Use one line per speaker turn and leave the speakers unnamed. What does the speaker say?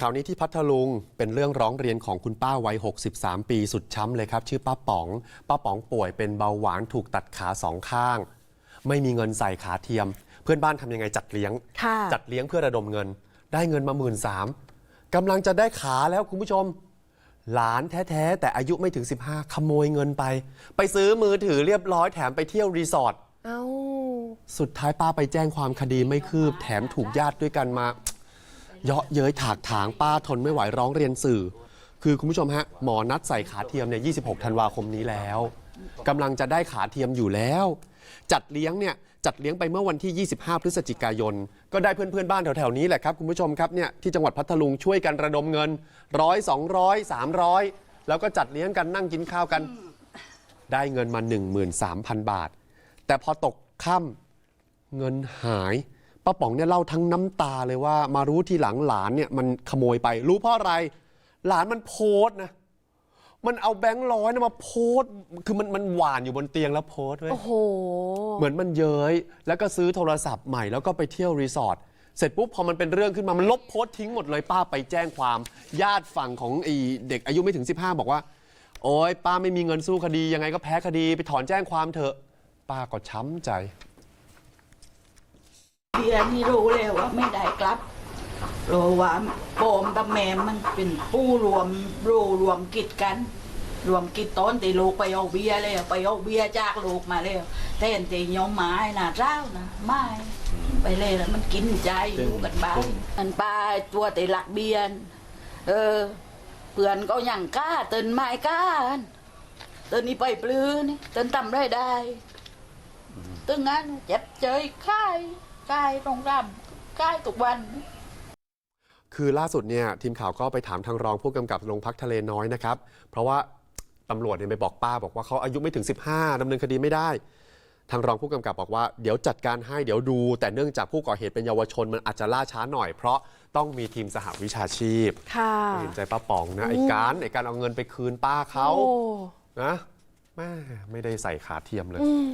คราวนี้ที่พัทลุงเป็นเรื่องร้องเรียนของคุณป้าวัย 63 ปีสุดช้ำเลยครับ ชื่อป้าป๋อง ป้าป๋องป่วยเป็นเบาหวานถูกตัดขาสองข้าง ไม่มีเงินใส่ขาเทียม เพื่อนบ้านทำยังไงจัดเลี้ยง
ค่ะ
จัดเลี้ยงเพื่อระดมเงิน ได้เงินมาหมื่นสามกำลังจะได้ขาแล้วคุณผู้ชม หลานแท้ๆ แต่อายุไม่ถึง 15 ขโมยเงินไป ไปซื้อมือถือเรียบร้อยแถมไปเที่ยวรีสอร์ท
เอ้า
สุดท้ายป้าไปแจ้งความคดีไม่คืบแถมถูกญาติด้วยกันมา เยาะเย้ยถากถางป้าทนไม่ไหวร้องเรียนสื่อ คือคุณผู้ชมฮะหมอนัดใส่ขาเทียมเนี่ย 26 ธันวาคมนี้แล้วกำลังจะได้ขาเทียมอยู่แล้ว จัดเลี้ยงเนี่ยจัดเลี้ยงไปเมื่อวันที่ 25 พฤศจิกายน ก็ได้เพื่อนๆบ้านแถวๆนี้แหละครับคุณผู้ชมครับเนี่ยที่จังหวัดพัทลุงช่วยกันระดมเงินร้อยสองร้อยสามร้อยแล้วก็จัดเลี้ยงกันนั่งกินข้าวกัน ได้เงินมา 13,000 บาท แต่พอตกค่ำเงินหาย ป้าป๋องเนี่ยเล่าทั้งน้ำตาเลยว่ามารู้ทีหลังหลานเนี่ยมันขโมยไป รู้เพราะอะไร หลานมันโพสต์นะ มันเอาแบงค์ร้อยนะมาโพสต์คือมันมันหวานอยู่บนเตียงแล้วโพสต์ไว้ย
โอ้โห
เหมือนมันเย้ยแล้วก็ซื้อโทรศัพท์ใหม่แล้วก็ไปเที่ยวรีสอร์ทเสร็จปุ๊บพอมันเป็นเรื่องขึ้นมามันลบโพสต์ทิ้งหมดเลยป้าไปแจ้งความ ญาติฝั่งของไอ้เด็กอายุไม่ถึง 15 บอกว่า โอ๊ยป้าไม่มีเงินสู้คดียังไงก็แพ้คดีไปถอนแจ้งความเถอะ ป้าก็ช้ำใจ
เบียร์นี่รู้เลยว่าไม่ได้กลับรู้ว่าโปมกับแม่มันเป็นผู้รวมรู้รวมกิจกัน รวมกิจต้นตีลูกไปเอาเบียร์เลยไปเอาเบียร์จากลูกมาเลยแทนตียอมไม้นะเจ้านะไม่ไปเลยแล้วมันกินใจอยู่กันบ้านมันปลาตัวตีหลักเบียร์เออเพื่อนก็ยังกล้าเตือนไม่กล้าเตือนนี่ไปปลื้อนี่เตือนทำได้ได้ตึงงั้นเจ็บเจยค่า ยค่ายตรงรำค่ายทุกวัน
คือล่าสุดเนี่ยทีมข่าวก็ไปถามทางรองผู้กำกับโรงพักทะเลน้อยนะครับ เพราะว่าตำรวจเนี่ยไปบอกป้าบอกว่าเขาอายุไม่ถึง 15ดำเนินคดีไม่ได้ ทางรองผู้กำกับบอกว่าเดี๋ยวจัดการให้เดี๋ยวดู แต่เนื่องจากผู้ก่อเหตุเป็นเยาวชนมันอาจจะล่าช้าหน่อยเพราะต้องมีทีมสหวิชาชีพ
ค่ะ
เห็นใจป้าป๋องนะไอ้การไอ้การเอาเงินไปคืนป้าเขา
โอ้
นะแม่ไม่ได้ใส่ขาเทียมเลย
อืม